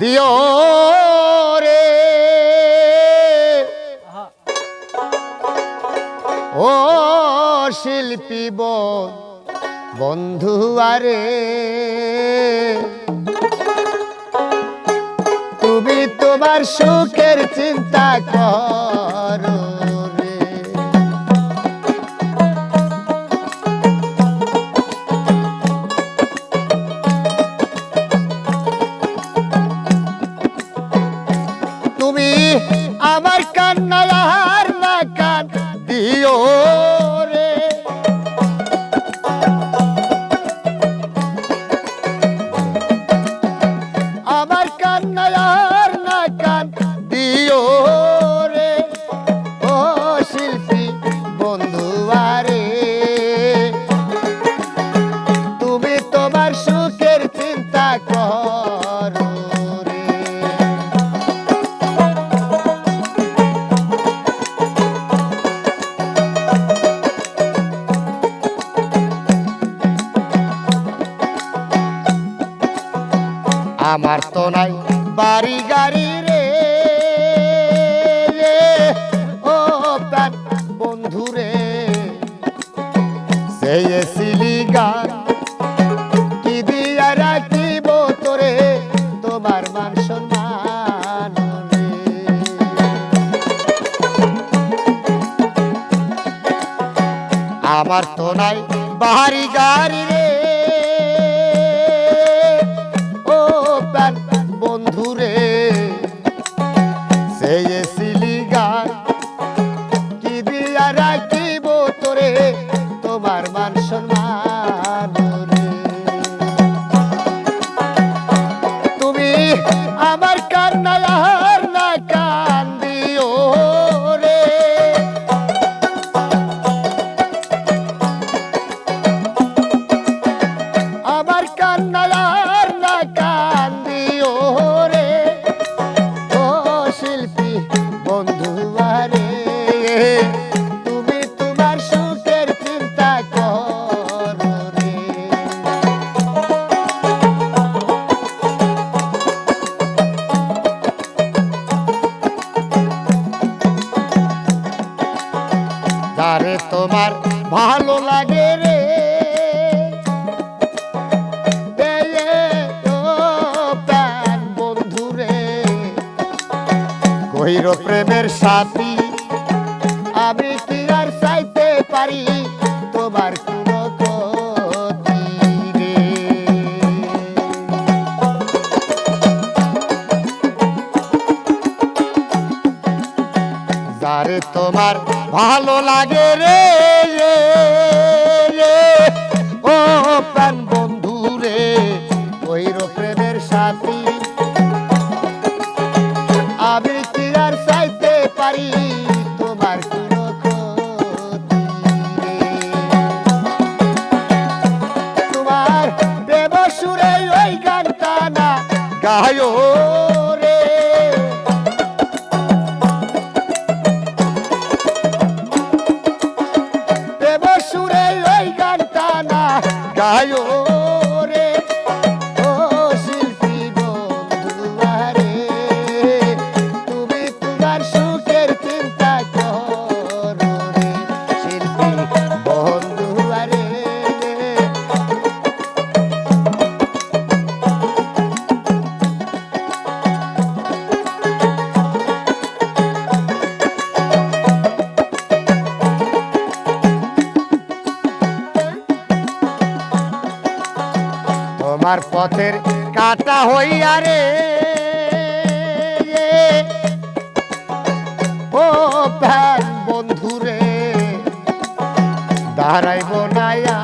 দিও রে। ও শিল্পী বন্ধু আরে তুমি তোমার সুখের চিন্তা করো। আমার তো নাই বাড়ি গাড়ি আমার তো নাই, বাহারি গাড়ি রে। ও প্যান বন্ধু রে কি দিয়া রাখিব তোরে? তোমার মান সম্মান। প্রেমের সাথী। আমি কি আর চাইতে পারি তোমার কোনো তোমার ভালো লাগে রে, ও প্রাণ বন্ধু রে ওইর প্রেমের সাথী। গায় রে। দেব সুরে ওই গানটা না তোমার পথের কাটা হইয়া রে। ও প্যান বন্ধুরে দাঁড়াইব নায়া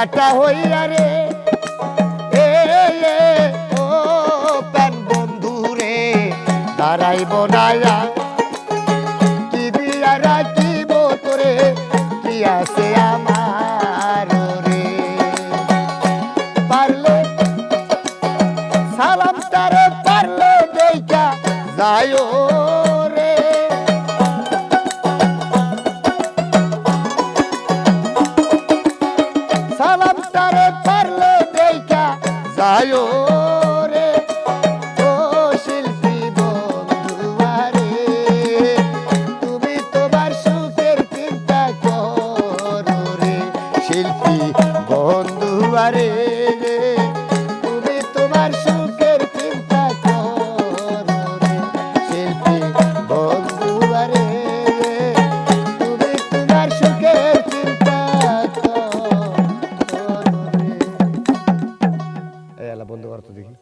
কাটা হইয়া রে। এ ও প্যান বন্ধু রে। দাঁড়াইব নায়া আমার রে? পারলে সালাম তারে, পারলে দেখা আলা বন্ধু করতো দেখি।